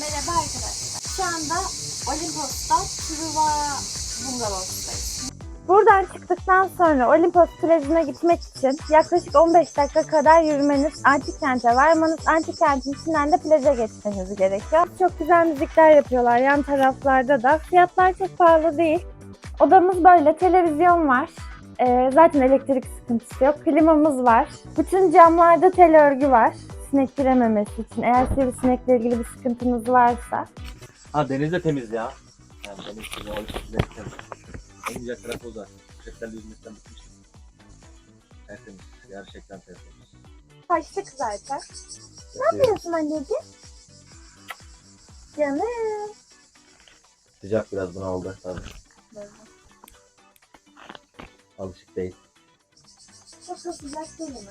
Merhaba arkadaşlar. Şu anda Olimpos'ta Truva Bungalov'dayız. Buradan çıktıktan sonra Olimpos plajına gitmek için yaklaşık 15 dakika kadar yürümeniz, antik kente varmanız, antik kentin içinden de plaja geçmeniz gerekiyor. Çok güzel müzikler yapıyorlar yan taraflarda da. Fiyatlar çok pahalı değil. Odamız böyle, televizyon var. Ee, zaten elektrik sıkıntısı yok. Klimamız var. Bütün camlarda tel örgü var. Sinek girememesi için. Eğer sivrisinekle ilgili bir sıkıntınız varsa. Ha deniz de temiz ya. Yani deniz temiz, o deniz temiz. En güzel tarafı o da. Şeftali yüzmekten bitmiştim. Tertemiz. Gerçekten tertemiz. Kaçtık zaten. Ne yapıyorsun anneciğim? Canım. Sıcak biraz buna oldu tabii. Alışık değil. Çok da sıcak değil ama.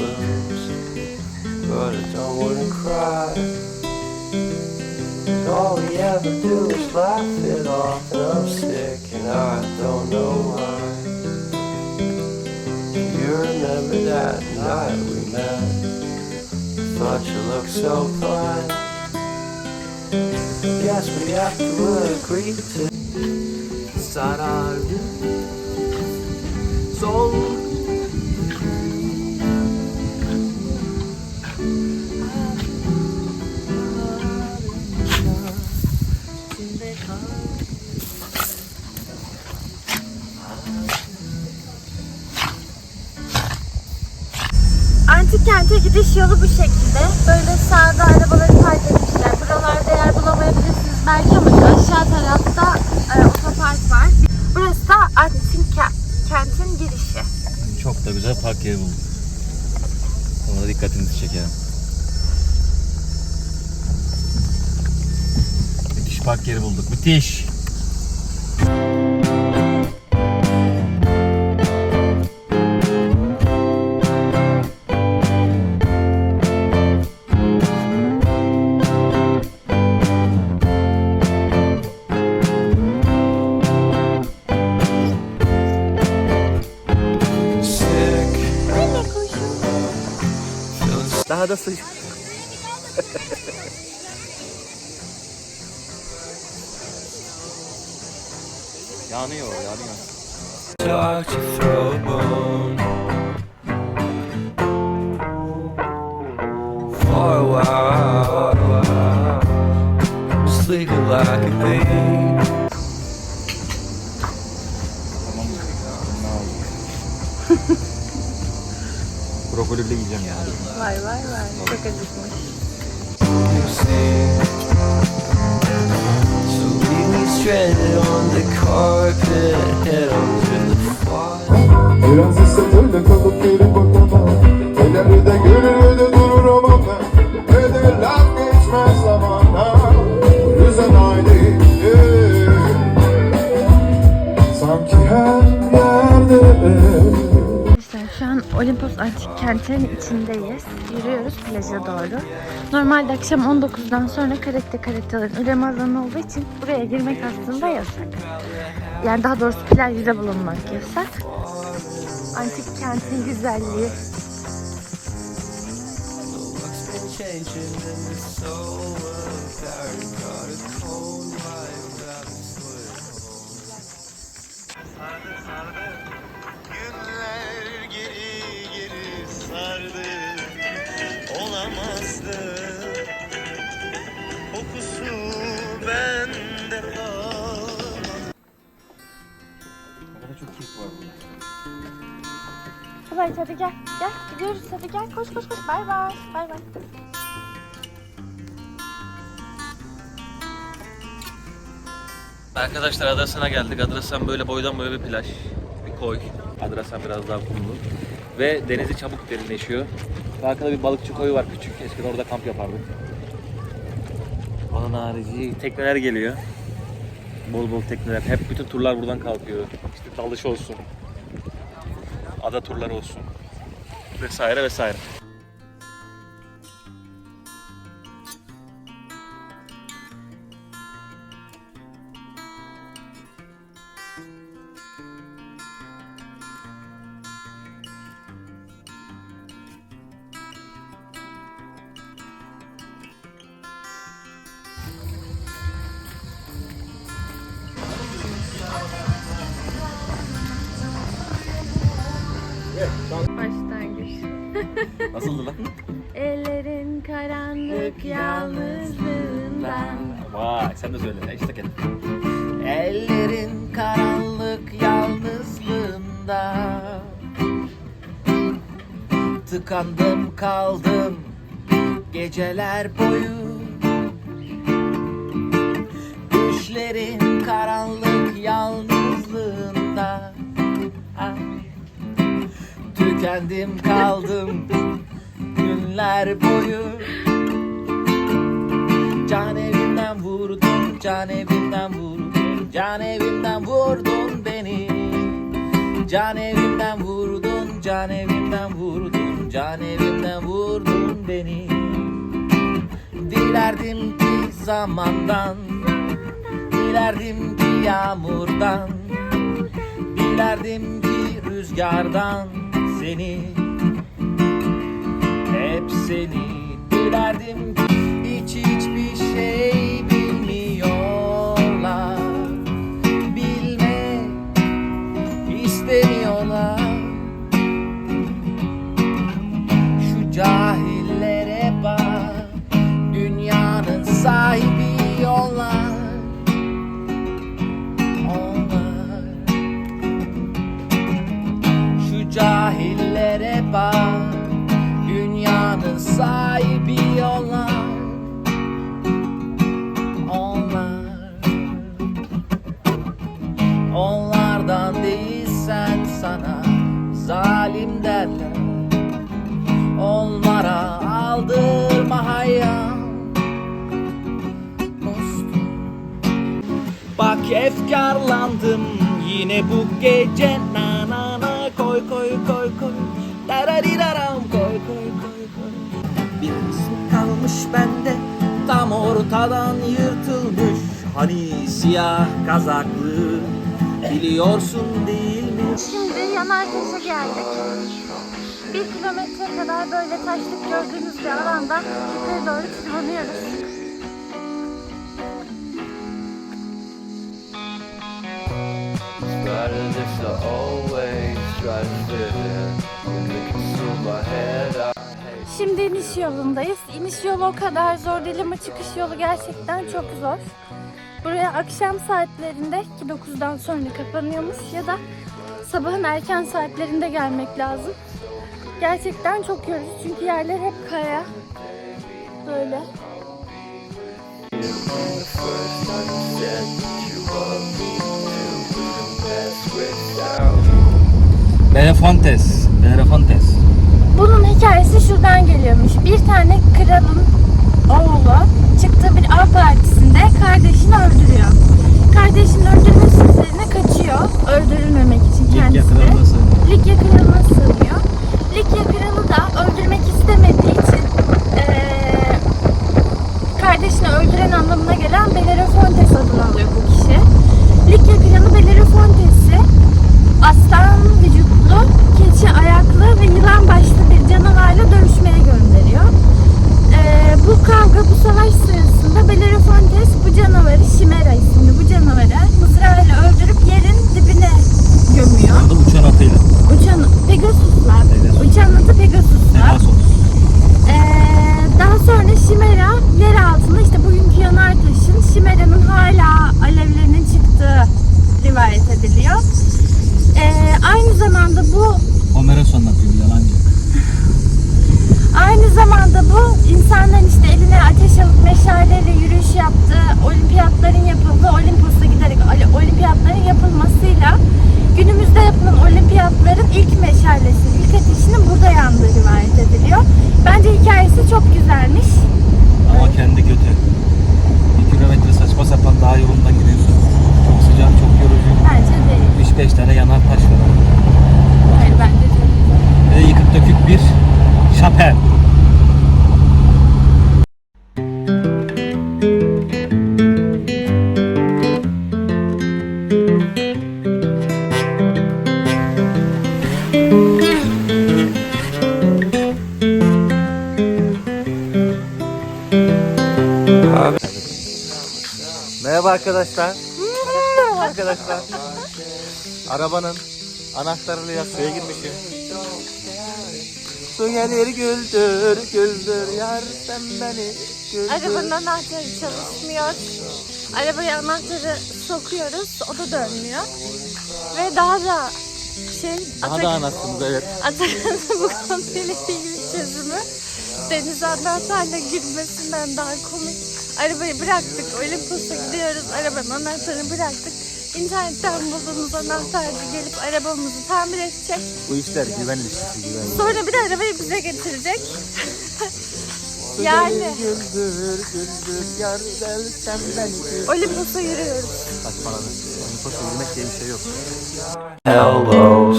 blues, but I don't wanna cry. All we ever do is laugh it off, and I'm sick and I don't know why. You remember that night we met? Thought you looked so fine. Guess we have to agree to Sarardı Sol Antik kente gidiş yolu bu şekilde. Böyle sağda arabaları park etmişler. Buralarda yer bulamayabilirsiniz belki ama aşağı tarafta e, otopark var. Burası da ke- kentin girişi. Çok da güzel park yeri bulduk. Ona dikkatinizi çekerim. Müthiş park yeri bulduk. Müthiş. Feeling Daha sıcak. yanıyor, yanıyor. dark to throw a bone For a while Sleeping like a babe Brokoli bile yiyeceğim ya. Vay vay vay. Çok acıkmış. So leave me stranded on the carpet, Antik Kenti'nin içindeyiz. Yürüyoruz plaja doğru. Normalde akşam 19'dan sonra karate karateler'in üreme alanı olduğu için buraya girmek aslında yasak. Yani daha doğrusu plajda bulunmak yasak. Antik kentin güzelliği. What's been çok var burada. Kıvayt hadi gel. Gel gidiyoruz hadi gel. Koş koş koş. Bay bay. Bay bay. Arkadaşlar adasına geldik. Adası böyle boydan boya bir plaj. Bir koy. Adrasan biraz daha kumlu. Ve denizi çabuk derinleşiyor. Ve arkada bir balıkçı koyu var küçük. Eskiden orada kamp yapardık. Onun harici tekneler geliyor. Bol bol tekneler. Hep bütün turlar buradan kalkıyor. İşte dalış olsun. Ada turları olsun. Vesaire vesaire. Nasıldı lan? Ellerin karanlık yalnızlığından. Vay sen de söyle. Eşlik et. Ellerin karanlık yalnızlığında Tıkandım kaldım geceler boyu Düşlerin Tükendim kaldım günler boyu Can evimden vurdun, can evimden vurdun, can evimden vurdun beni. Can evimden vurdun, can evimden vurdun, can evimden vurdun beni. Dilerdim ki zamandan, dilerdim ki yağmurdan, dilerdim ki rüzgardan seni. Hep seni dilerdim hiç hiçbir şey Onlardan değilsen sana Zalim derler. Onlara aldırma hayal. Bak efkarlandım yine bu gece. Na na na koy koy koy koy. Darariraram koy koy koy koy. Bir kısmı kalmış bende. Tam ortadan yırtılmış. Hani siyah kazaklı biliyorsun değil mi? Şimdi Yanartaş'a geldik. Bir kilometre kadar böyle taşlık gördüğünüz bir alandan yukarı doğru tırmanıyoruz. Şimdi iniş yolundayız. İniş yolu o kadar zor değil ama çıkış yolu gerçekten çok zor. Buraya akşam saatlerinde ki 9'dan sonra kapanıyormuş ya da sabahın erken saatlerinde gelmek lazım. Gerçekten çok yorucu çünkü yerler hep kaya. Böyle. Belafontes. Belafontes. Bunun hikayesi şuradan geliyormuş. Bir tane kralın oğlu çıktığı bir av partisinde kardeşini öldürüyor. Kardeşini öldürmesi üzerine kaçıyor. Öldürülmemek için kendisini. Likya kralına sığınıyor. Likya kralı da öldürmek istemediği için eee, kardeşini öldüren anlamına gelen Bellerofontes adını alıyor bu kişi. Likya kralı Bellerofontes'i aslan vücutlu, keçi ayaklı ve yılan başlı bir canavarla dövüşmeye gönderiyor. Ee, bu kavga, bu savaş sırasında Bellerofontes bu canavarı, Chimera isimli bu canavarı çalıp meşaleyle yürüyüş yaptı. Olimpiyatların yapıldığı Olimpos'a giderek oli- olimpiyatların yapılmasıyla günümüzde yapılan olimpiyatların ilk meşalesi, ilk ateşinin burada yandığı rivayet ediliyor. Bence hikayesi çok güzelmiş. Ama kendi kötü. Bir kilometre saçma sapan dağ yolundan gidiyorsun. Çok sıcak, çok yorucu. Bence değil. 3-5 tane yanar taş var. Hayır bence değil. Ve yıkık dökük bir şapel. Merhaba arkadaşlar. arkadaşlar. Arabanın anahtarıyla suya girmişim. Su gelir güldür, güldür yar sen beni güldür. Arabanın anahtarı çalışmıyor. Arabaya anahtarı sokuyoruz. O da dönmüyor. Ve daha da şey Daha Atak- da anlattınız evet. Atakan'ın bu konuyla ilgili çözümü denize anahtarla girmesinden daha komik. Arabayı bıraktık. Olimpos'a gidiyoruz. Arabanın anahtarını bıraktık. İnternetten bulduğumuz anahtarcı gelip arabamızı tamir edecek. Bu işler güvenlik işi güvenlik. Sonra bir de arabayı bize getirecek. yani Güldür, güldür yar gel sen beni. Olimpos'a yürüyoruz. Saçmaladı. Olimpos'a yürümek diye bir şey yok. Hellos.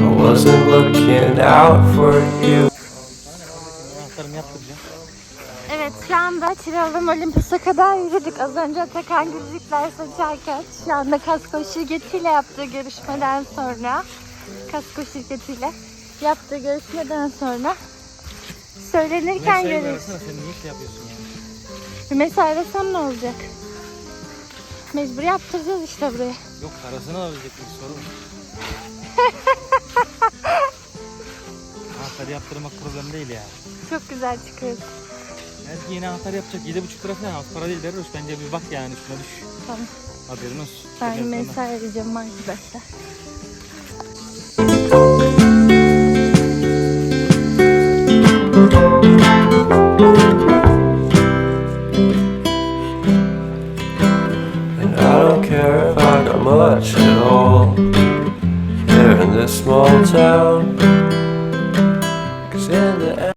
I wasn't looking out for you. Anahtarımı. Evet şu anda Çıralım Olimpos'a kadar yürüdük. Az önce Atakan Gülcükler saçarken şu anda kasko şirketiyle yaptığı görüşmeden sonra kasko şirketiyle yaptığı görüşmeden sonra söylenirken. Sen niye şey yapıyorsun? Bir mesai arasam ne olacak? Mecbur yaptıracağız işte buraya. Yok parasını alabilecek bir sorun. Anahtarı yaptırmak problem değil ya. Çok güzel çıkıyor. Belki yeni anahtar yapacak 7,5 lira falan az para değil Derroş. Bence bir bak yani şuna düş. Tamam. Haberin olsun. Ben yapsana. mesai arayacağım arkadaşlar.